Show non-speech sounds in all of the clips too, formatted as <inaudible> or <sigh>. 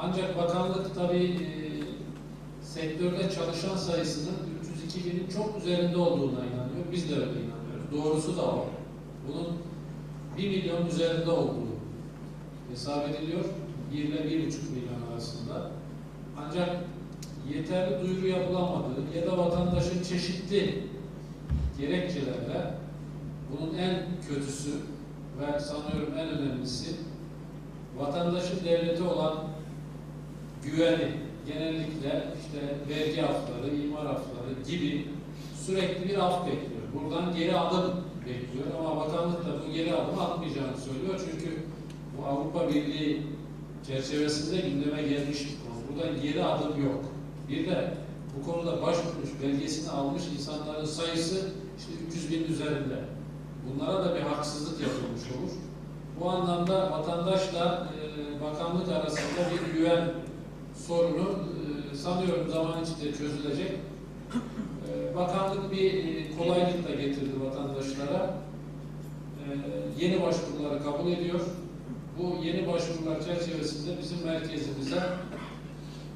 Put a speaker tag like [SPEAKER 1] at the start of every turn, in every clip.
[SPEAKER 1] Ancak bakanlık tabii e, sektörde çalışan sayısının 302 binin çok üzerinde olduğuna inanıyor. Biz de öyle inanıyoruz. Doğrusu da o. Bunun 1 milyon üzerinde olduğu hesap ediliyor. 1 ile 1,5 milyon arasında. Ancak yeterli duyuru yapılamadığı ya da vatandaşın çeşitli gerekçelerle bunun en kötüsü ve sanıyorum en önemlisi vatandaşın devlete olan güveni genellikle işte vergi afları, imar afları gibi sürekli bir af bekliyor. Buradan geri adım bekliyor ama bakanlık da bu geri adımı atmayacağını söylüyor. Çünkü bu Avrupa Birliği çerçevesinde gündeme gelmiş bir konu. Buradan geri adım yok. Bir de bu konuda başvurmuş, belgesini almış insanların sayısı işte 300 bin üzerinde. Bunlara da bir haksızlık yapılmış olur. Bu anlamda vatandaşla e, bakanlık arasında bir güven sorunu e, sanıyorum zaman içinde çözülecek. E, bakanlık bir e, kolaylık da getirdi vatandaşlara. Yeni başvuruları kabul ediyor. Bu yeni başvurular çerçevesinde bizim merkezimize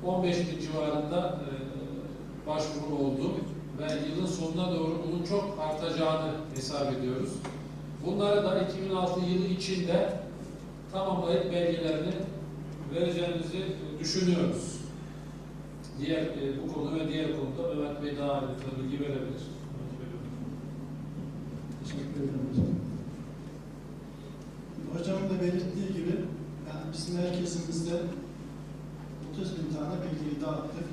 [SPEAKER 1] 15 bin civarında başvuru oldu ve yılın sonuna doğru bunun çok artacağını hesap ediyoruz. Bunları da 2006 yılı içinde tamamlayıp belgelerini vereceğimizi düşünüyoruz. Diğer e, bu konu ve diğer konuda Mehmet Bey daha ayrıntılı bilgi verebilir.
[SPEAKER 2] Teşekkür ederim hocam. Hocamın da belirttiği gibi yani biz merkezimizde 30 bin tane belgeyi dağıttık.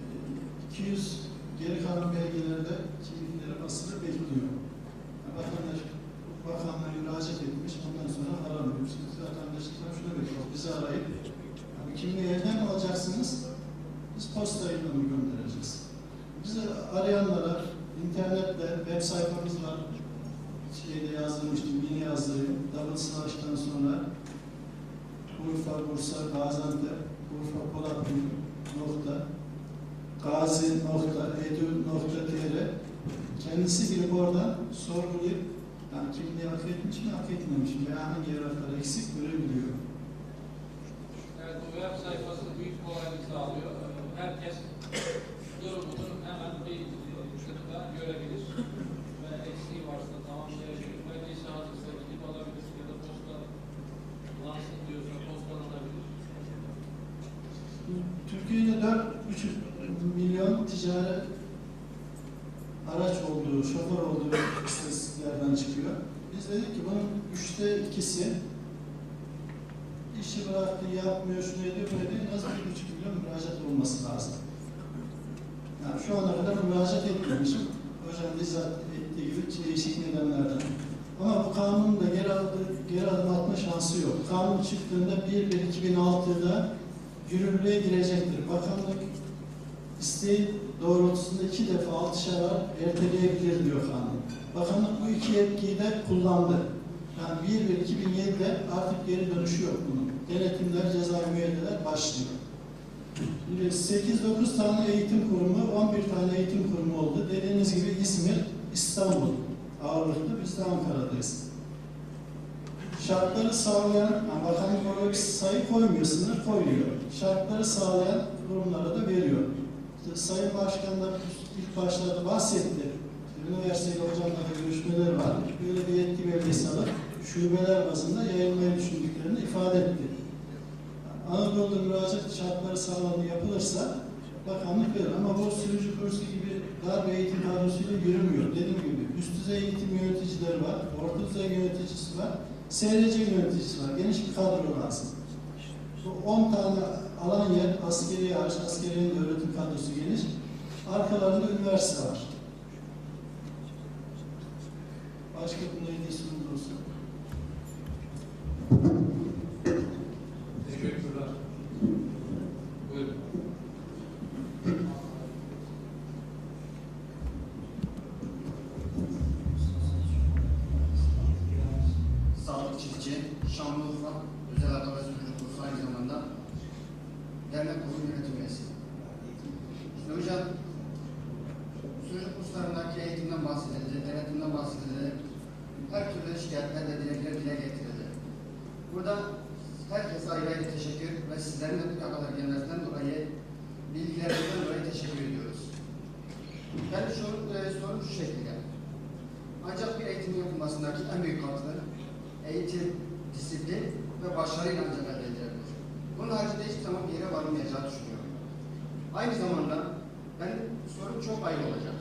[SPEAKER 2] Ee, 200 geri kalan belgelerde kimlikleri basılı bekliyor. Yani vatandaş bakanlığa müracaat etmiş, ondan sonra aramıyoruz. Biz vatandaşlıktan şunu bekliyoruz, bizi arayıp yani kimliği elden alacaksınız, biz postayla mı göndereceğiz? Bizi arayanlara internette web sayfamız var. Şeyde yazdırmıştım, yeni yazdırayım. Double Slash'tan sonra Urfa, Bursa, Gaziantep, Urfa, Polatlı nokta gazi nokta edu nokta tr kendisi girip oradan sorgulayıp yani kimliği hak etmiş mi hak etmemiş mi veya hangi evraklar eksik görebiliyor.
[SPEAKER 1] Evet, bu web sayfası büyük kolaylık sağlıyor. Herkes durumunu hemen bir şurada görebilir. Ve eksiği varsa tamamlayabilir. Belgesi hazırsa gidip alabilir ya da posta lansın diyorsa postalanabilir.
[SPEAKER 2] Türkiye'de 4,5 milyon ticari araç olduğu, şoför olduğu istatistiklerden çıkıyor. Biz dedik ki bunun ikisi işi bıraktı, yapmıyor, şunu ediyor, böyle değil. En az 1,5 milyon müracaat olması lazım. Yani şu ana kadar müracaat etmemişim. Hocam bizzat ettiği gibi değişik nedenlerden. Ama bu kanunun da geri, adı, geri adım atma şansı yok. Kanun çıktığında 1-1-2006'da yürürlüğe girecektir. Bakanlık isteği doğrultusunda iki defa altışar erteleyebilir diyor kanun. Bakanlık bu iki yetkiyi de kullandı. Yani 1-1-2007'de artık geri dönüşü yok bunun. Denetimler, ceza müeyyideler başlıyor. Şimdi 8-9 tane eğitim kurumu, 11 tane eğitim kurumu oldu. Dediğiniz gibi İzmir, İstanbul ağırlıklı. Biz de Ankara'dayız. Şartları sağlayan, yani bakanlık oraya sayı koymuyor, sınır koyuyor. Şartları sağlayan kurumlara da veriyor. İşte Sayın Başkan da ilk başlarda bahsetti. Üniversiteyle hocamla da görüşmeler var. Böyle bir yetki belgesi alıp şubeler bazında yayılmayı düşündüklerini ifade etti. Anadolu'da müracaat şartları sağlanı yapılırsa bakanlık verir. Ama bu sürücü kursu gibi dar bir eğitim kadrosuyla yürümüyor. Dediğim gibi üst düzey eğitim yöneticileri var, orta düzey yöneticisi var, SRC yöneticisi var. Geniş bir kadro lazım. Bu 10 tane alan yer, askeri hariç, askeriyenin de öğretim kadrosu geniş. Arkalarında üniversite var. Başka bunda ilgili sorun.
[SPEAKER 3] Şanlıurfa Özel Adalet Müdürü Kursu aynı zamanda dernek kurulu yönetim üyesi. Şimdi hocam, sürücü kurslarındaki eğitimden bahsedildi, denetimden bahsedildi. Her türlü şikayetler de dilekler dile getirildi. Burada herkese ayrı ayrı teşekkür ve sizlerin de bu kadar gelmesinden dolayı bilgilerinden dolayı teşekkür ediyoruz. Benim sorum, e, sorum şu şekilde. Ancak bir eğitimin yapılmasındaki en büyük katkı eğitim, disiplin ve başarıyla ancak elde edilebilir. Bunun haricinde hiçbir zaman bir yere varılmayacağı düşünüyorum. Aynı zamanda benim sorum çok ayrı olacak.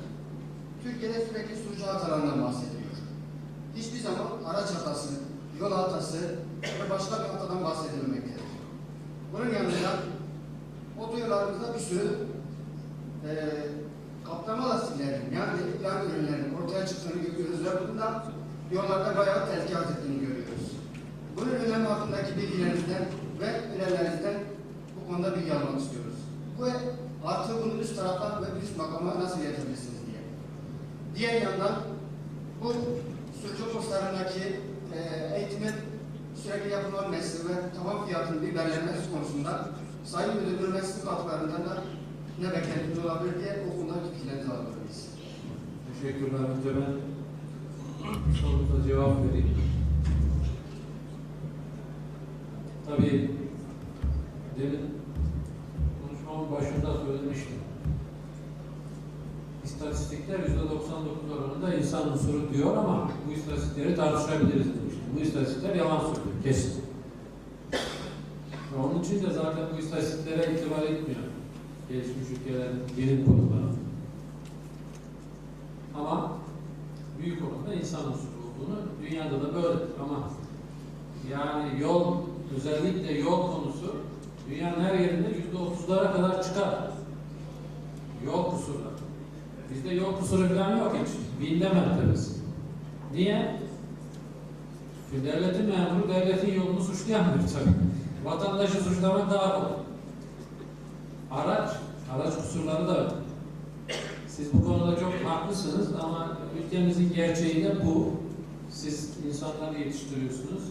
[SPEAKER 3] Türkiye'de sürekli sunucu hatalarından bahsediliyor. Hiçbir zaman araç hatası, yol hatası ve başka bir hatadan bahsedilmemektedir. Bunun yanında otoyollarımızda bir sürü eee kaplama lastiklerinin yani yan ürünlerin ortaya çıktığını görüyoruz ve bundan yollarda bayağı tehdikat ettiğini görüyoruz. Bunun önemi hakkındaki bilgilerinizden ve önerilerinizden bu konuda bilgi almak istiyoruz. Bu artı bunu üst tarafa ve üst makama nasıl getirebilirsiniz diye. Diğer yandan bu sürücü kurslarındaki e, eğitimin sürekli yapılması ve tavan fiyatının bir belirlenmesi konusunda Sayın Müdürlüğü sizin katkılarından da ne beklentiniz olabilir diye o konudaki fikirlerinizi alabiliriz.
[SPEAKER 1] Teşekkürler. Önce ben sorunuza cevap vereyim. Tabii demin konuşmamın başında söylemiştim. İstatistikler %99 oranında insan unsuru diyor ama bu istatistikleri tartışabiliriz demiştim. Bu istatistikler yalan söylüyor, kesin. Ve onun için de zaten bu istatistiklere itibar etmiyor. Gelişmiş ülkelerin bilim kurulları. Ama büyük oranda insan unsuru olduğunu dünyada da böyle ama yani yol özellikle yol konusu dünyanın her yerinde yüzde otuzlara kadar çıkar. Yol kusurları. Bizde yol kusuru falan yok hiç. Binde mertebesi. Niye? Çünkü devletin memuru devletin yolunu suçlayamıyor tabii. Vatandaşı suçlamak daha kolay. Araç, araç kusurları da var. Siz bu konuda çok haklısınız ama ülkemizin gerçeği de bu. Siz insanları yetiştiriyorsunuz.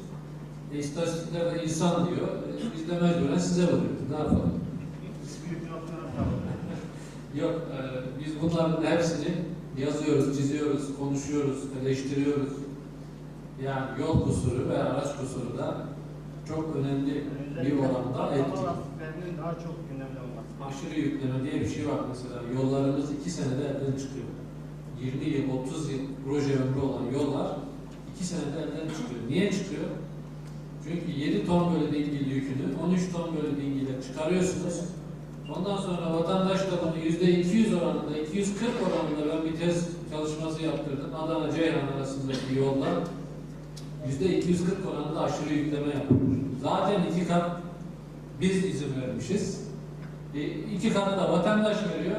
[SPEAKER 1] E, istatistiklerde insan diyor. E, biz de mecburen size vuruyoruz. Ne yapalım? Yok, e, biz bunların hepsini yazıyoruz, çiziyoruz, konuşuyoruz, eleştiriyoruz. Yani yol kusuru ve araç kusuru da çok önemli bir oranda
[SPEAKER 4] lastiklerinin daha çok gündemde olması.
[SPEAKER 1] Aşırı yükleme diye bir şey var mesela. Yollarımız iki senede elden çıkıyor. 20 yıl, 30 yıl proje ömrü olan yollar iki senede elden çıkıyor. Niye çıkıyor? Çünkü 7 ton böyle dingil yükünü 13 ton böyle dingile çıkarıyorsunuz. Ondan sonra vatandaş da bunu yüzde 200 oranında, 240 oranında ben bir tez çalışması yaptırdım. Adana Ceyhan arasındaki yolda yüzde 240 oranında aşırı yükleme yapılmış. Zaten iki kat biz izin vermişiz. E, iki kat da vatandaş veriyor.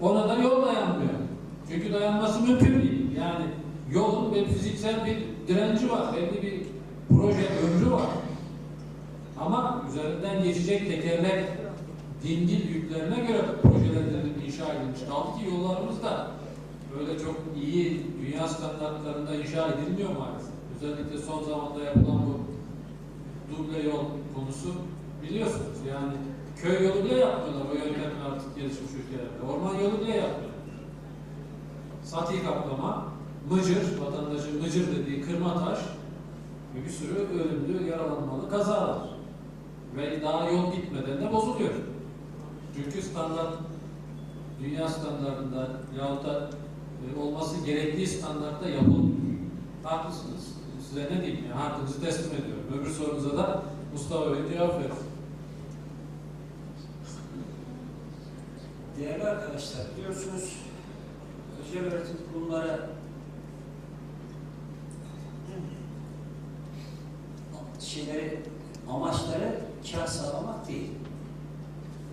[SPEAKER 1] Ona da yol dayanmıyor. Çünkü dayanması mümkün değil. Yani yolun bir fiziksel bir direnci var. Belli bir proje ömrü var. Ama üzerinden geçecek tekerlek dingil yüklerine göre projelendirilip inşa edilmiş. Kaldı ki yollarımız da böyle çok iyi dünya standartlarında inşa edilmiyor maalesef. Özellikle son zamanda yapılan bu duble yol konusu biliyorsunuz. Yani köy yolu bile yapmıyorlar o yöntemle artık gelişmiş ülkelerde. Orman yolu bile yapmıyorlar. Sati kaplama, mıcır, vatandaşın mıcır dediği kırma taş bir sürü ölümlü, yaralanmalı kazalar. Ve daha yol bitmeden de bozuluyor. Çünkü standart, dünya standartında yahut da e, olması gerektiği standartta yapılmıyor. Haklısınız. Size ne diyeyim ya, hakkınızı teslim ediyorum. Öbür sorunuza da Mustafa Bey cevap verir.
[SPEAKER 5] Değerli arkadaşlar, biliyorsunuz özel öğretim kurumları şeyleri, amaçları kar sağlamak değil,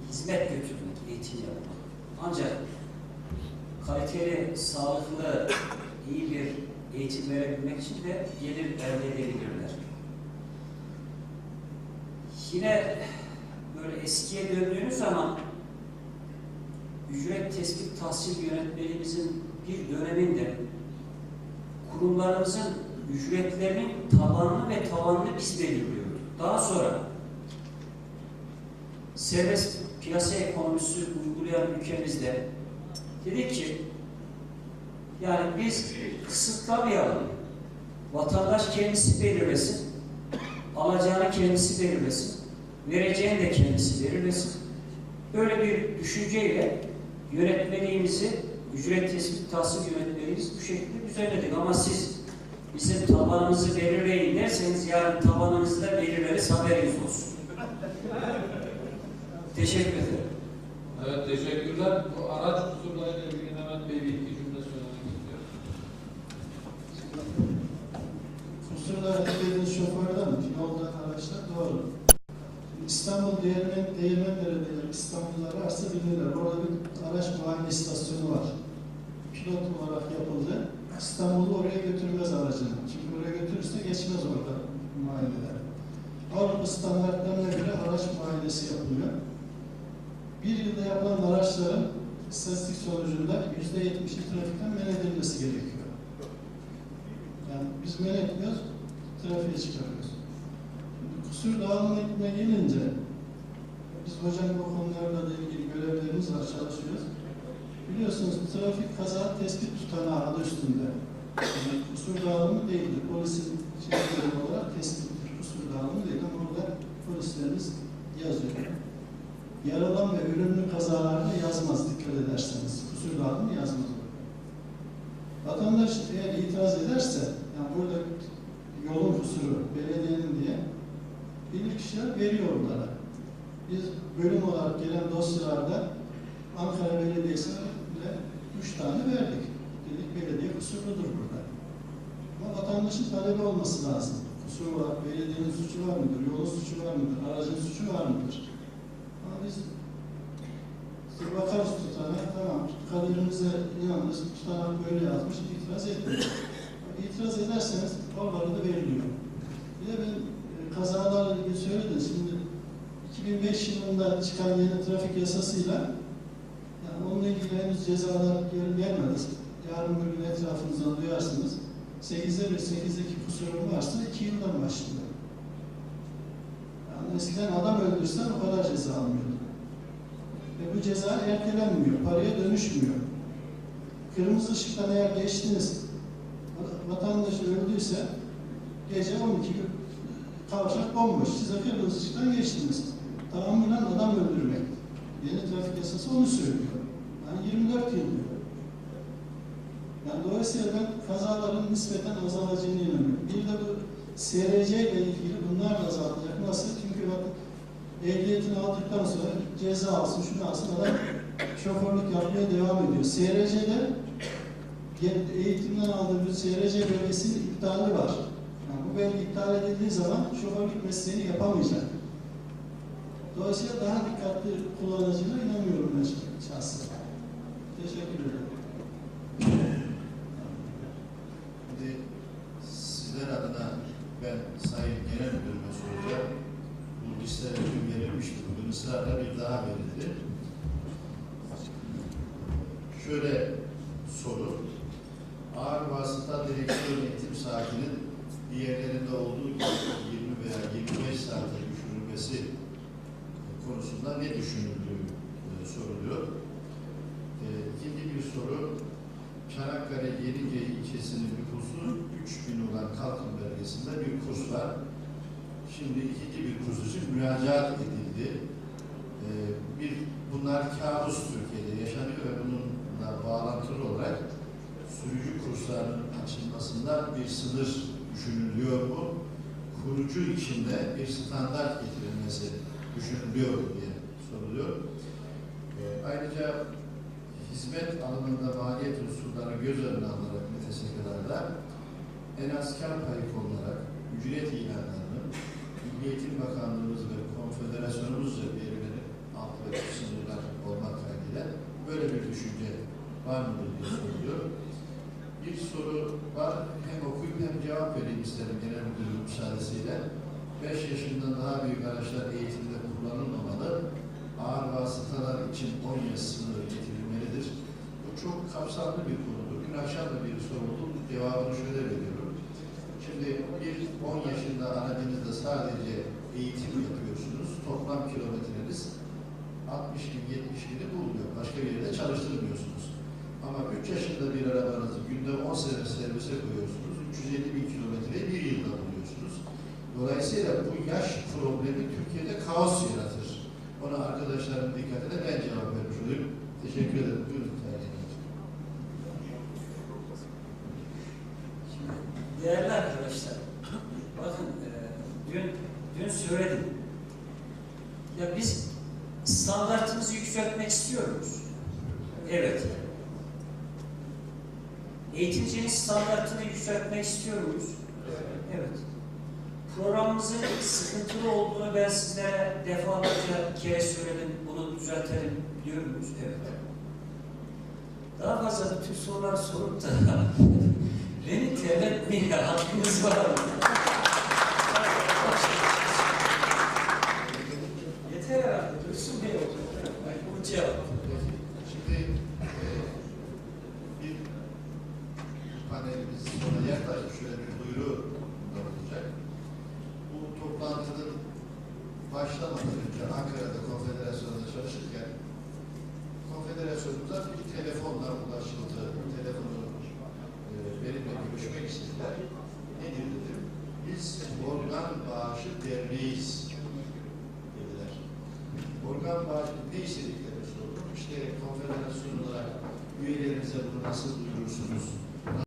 [SPEAKER 5] hizmet götürmek, eğitim yapmak. Ancak kaliteli, sağlıklı, iyi bir eğitim verebilmek için de gelir elde edebilirler. Yine böyle eskiye döndüğünüz zaman ücret tespit tahsil yönetmeliğimizin bir döneminde kurumlarımızın ücretlerinin tabanını ve tavanını biz belirliyorduk. Daha sonra serbest piyasa ekonomisi uygulayan ülkemizde dedik ki yani biz kısıtlamayalım. Vatandaş kendisi belirlesin. alacağını kendisi belirlesin. Vereceğini de kendisi belirlesin. Böyle bir düşünceyle yönetmeliğimizi, ücret tespit tahsil yönetmeliğimizi bu şekilde düzenledik. Ama siz bizim tabanımızı belirleyin derseniz yarın tabanımızı da belirleriz haberiniz olsun. Teşekkür ederim.
[SPEAKER 1] Evet teşekkürler. Bu araç kusurlarıyla ilgili Mehmet Bey bir iki cümle söylemek istiyor.
[SPEAKER 2] Kusurlar dediğiniz şoförden mi? Yoldan araçlar doğru. İstanbul Değirmen, Değirmendere'de İstanbul'da varsa bilirler. Orada bir araç muayene istasyonu var. Pilot olarak yapıldı. İstanbul'u oraya götürmez aracını. Çünkü oraya götürürse geçmez orada muayeneler. Avrupa standartlarına göre araç muayenesi yapılıyor. Bir yılda yapılan araçların istatistik sonucunda yüzde yetmişi trafikten men edilmesi gerekiyor. Yani biz men etmiyoruz, trafiğe çıkarıyoruz. Şimdi kusur dağılımına gelince, biz hocam bu konularla ilgili görevlerimiz var, çalışıyoruz. Biliyorsunuz trafik kaza tespit tutanağı adı üstünde. Yani kusur dağılımı değildir. Polisin şeyleri olarak tespittir. Kusur dağılımı değil ama orada polislerimiz yazıyor. Yaralan ve ölümlü kazalarını yazmaz dikkat ederseniz. Kusur dağılımı yazmaz. Vatandaş eğer itiraz ederse, yani burada yolun kusuru belediyenin diye bilirkişiler veriyor onlara. Biz bölüm olarak gelen dosyalarda Ankara Belediyesi'ne üç tane verdik. Dedik belediye kusurludur burada. Ama vatandaşın talebi olması lazım. Kusur olarak belediyenin suçu var mıdır, yolun suçu var mıdır, aracın suçu var mıdır? Ama biz işte bakarız tutana, tamam kaderimize inanırız, tutanak böyle yazmış, itiraz etmiyor. İtiraz ederseniz oraları da veriliyor. Bir de ben e, kazalarla ilgili söyledim. Şimdi 2005 yılında çıkan yeni trafik yasasıyla yani onunla ilgili henüz cezalar gel gelmedi. Yarın bir gün etrafınızdan duyarsınız. 8'de bir, 8'de 2 kusurum varsa 2 yıldan başlıyor. Yani eskiden adam öldürsen o kadar ceza almıyordu. Ve bu ceza ertelenmiyor, paraya dönüşmüyor. Kırmızı ışıktan eğer geçtiniz, vatandaş öldüyse gece 12 gün kavşak bomboş. Siz de kırmızı ışıktan geçtiniz. Tahammülen adam öldürmek. Yeni trafik yasası onu söylüyor. Yani 24 yıl diyor. Yani dolayısıyla ben kazaların nispeten azalacağını inanıyorum. Bir de bu SRC ile ilgili bunlar da azalacak. Nasıl? Çünkü bak ehliyetini aldıktan sonra ceza alsın, şunu alsın adam şoförlük yapmaya devam ediyor. SRC'de eğitimden aldığı bir SRC belgesinin iptali var. Yani bu belge iptal edildiği zaman şoförlük mesleğini yapamayacak. Dolayısıyla daha dikkatli kullanıcına inanıyorum ben şahsen. Teşekkür ederim.
[SPEAKER 6] Şimdi sizler adına ben Sayın Genel Müdürüme soracağım. Bu listeler dün verilmişti. Bugün ısrarla bir daha verildi. Şöyle soru. Ağır vasıta direksiyon eğitim saatinin diğerlerinde olduğu gibi 20 veya 25 saate düşürülmesi konusunda ne düşünüldüğü e, soruluyor. E, bir soru. Çanakkale Yenice ilçesinin nüfusu 3000 olan Kalkın bölgesinde bir kurs. Şimdi ikinci bir kurs için müracaat edildi. Ee, bir, bunlar kabus Türkiye'de yaşanıyor ve bununla bağlantılı olarak sürücü kurslarının açılmasında bir sınır düşünülüyor mu? Kurucu içinde bir standart getirilmesi düşünülüyor diye soruluyor. Ee, ayrıca hizmet alanında maliyet unsurları göz önüne alınarak MTSK'larda en az kar payı konularak ücret ilanlarının Milli Eğitim Bakanlığımız ve Konfederasyonumuzca belirlenip alt ve sınırlar olmak kaydıyla böyle bir düşünce var mıdır diye soruluyor. Bir soru var. Hem okuyup hem cevap vereyim isterim genel müdürün müsaadesiyle. 5 yaşından daha büyük araçlar eğitimde kullanılmamalı. Ağır vasıtalar için 10 yaş sınırı önemlidir. Bu çok kapsamlı bir konudur. Dün akşam da bir soruldu. Cevabını şöyle veriyorum. Şimdi bir 10 yaşında aracınızda sadece eğitim yapıyorsunuz. Toplam kilometreniz 60 bin, 70 bini bulmuyor. Başka bir yerde çalıştırmıyorsunuz. Ama 3 yaşında bir arabanızı günde 10 sene servise koyuyorsunuz. 350 bin kilometreyi bir yılda buluyorsunuz. Dolayısıyla bu yaş problemi Türkiye'de kaos yaratır. Ona arkadaşlarım dikkatine ben cevap Teşekkür ederim. Buyurun.
[SPEAKER 5] Değerli arkadaşlar, <clears throat> bakın e, dün, dün söyledim. Ya biz standartımızı yükseltmek istiyoruz. Evet. Eğitimcinin standartını yükseltmek istiyoruz. Evet. evet. Programımızın sıkıntılı olduğunu ben sizlere defalarca kere söyledim. Bunu düzeltelim diyor muyuz? Evet. Daha fazla da tüm sorular sorup da <laughs> beni terletmeye hakkınız var mı? Yeter herhalde. Dursun.
[SPEAKER 6] Şimdi e, bir panelimiz sona yaklaşık şöyle bir duyuru da olacak. Bu toplantının başlamadan önce Ankara'da konfederasyonda çalışırken konfederasyonumuza bir telefonla ulaşıldı. Telefonu e, benimle görüşmek istediler. Nedir dedim. Biz organ bağışı derneğiyiz dediler. Organ bağışı ne istediklerini sordum. İşte konfederasyon olarak üyelerinize bunu nasıl